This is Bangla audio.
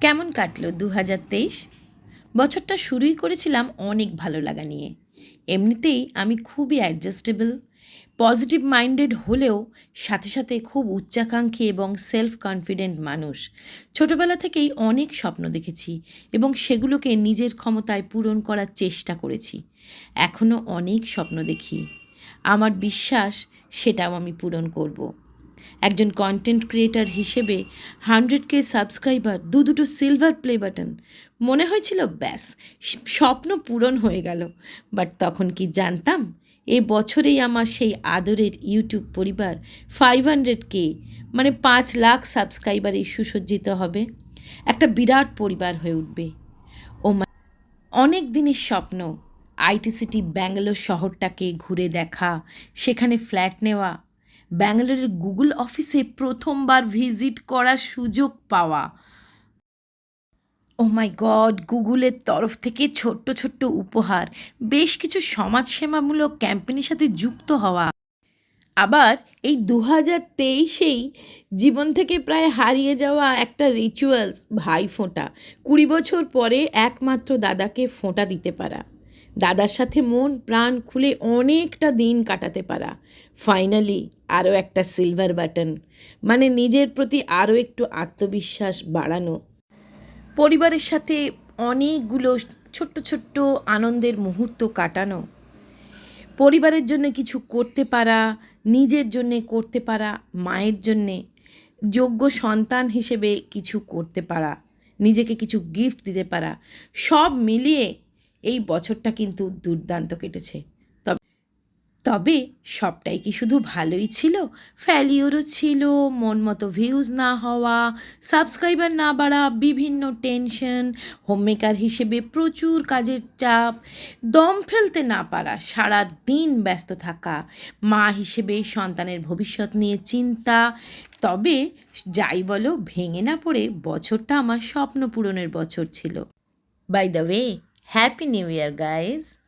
কেমন কাটলো দু হাজার তেইশ? বছরটা শুরুই করেছিলাম অনেক ভালো লাগা নিয়ে। এমনিতেই আমি খুবই অ্যাডজাস্টেবল পজিটিভ মাইন্ডেড হলেও সাথে সাথে খুব উচ্চাকাঙ্ক্ষী এবং সেলফ কনফিডেন্ট মানুষ। ছোটবেলা থেকেই অনেক স্বপ্ন দেখেছি এবং সেগুলোকে নিজের ক্ষমতায় পূরণ করার চেষ্টা করেছি। এখনও অনেক স্বপ্ন দেখি। আমার বিশ্বাস সেটাও আমি পূরণ করব। একজন কন্টেন্ট ক্রিয়েটার হিসেবে হান্ড্রেড কে সাবস্ক্রাইবার দু দুটো সিলভার প্লে বাটন মনে হয়েছিল, ব্যাস, স্বপ্ন পূরণ হয়ে গেল। বাট তখন কি জানতাম, এ বছরেই আমার সেই আদরের ইউটিউব পরিবার ফাইভ হান্ড্রেড কে মানে পাঁচ লাখ সাবস্ক্রাইবারে সুসজ্জিত হবে। একটা বিরাট পরিবার হয়ে উঠবে। ও অনেক দিনের স্বপ্ন আইটি সিটি ব্যাঙ্গালোর শহরটাকে ঘুরে দেখা, সেখানে ফ্ল্যাট নেওয়া ব্যাঙ্গালোরের গুগল অফিসে প্রথমবার ভিজিট করার সুযোগ পাওয়া। ও মাই গড গুগলের তরফ থেকে ছোট্ট ছোট্ট উপহার, বেশ কিছু সমাজসেবামূলক ক্যাম্পেনের সাথে যুক্ত হওয়া। আবার এই দু হাজার তেইশেই জীবন থেকে প্রায় হারিয়ে যাওয়া একটা রিচুয়ালস ভাই ফোঁটা। কুড়ি বছর পরে একমাত্র দাদাকে ফোঁটা দিতে পারা। দাদার সাথে মন প্রাণ খুলে অনেকটা দিন কাটাতে পারা। ফাইনালি আরও একটা সিলভার বাটন মানে নিজের প্রতি আরও একটু আত্মবিশ্বাস বাড়ানো। পরিবারের সাথে অনেকগুলো ছোট্ট ছোট্ট আনন্দের মুহূর্ত কাটানো। পরিবারের জন্য কিছু করতে পারা, নিজের জন্যে করতে পারা, মায়ের জন্যে যোগ্য সন্তান হিসেবে কিছু করতে পারা, নিজেকে কিছু গিফট দিতে পারা, সব মিলিয়ে এই বছরটা কিন্তু দুর্দান্ত কেটেছে। তবে তবে সবটাই কি শুধু ভালোই ছিল? ফ্যালিওরও ছিল, মন মতো ভিউজ না হওয়া সাবস্ক্রাইবার না বাড়া, বিভিন্ন টেনশন হোমমেকার হিসেবে প্রচুর কাজের চাপ, দম ফেলতে না পারা সারা দিন ব্যস্ত থাকা, মা হিসেবে সন্তানের ভবিষ্যৎ নিয়ে চিন্তা। তবে যাই বলো, ভেঙে না পড়ে বছরটা আমার স্বপ্ন পূরণের বছর ছিল। By the way Happy New Year guys!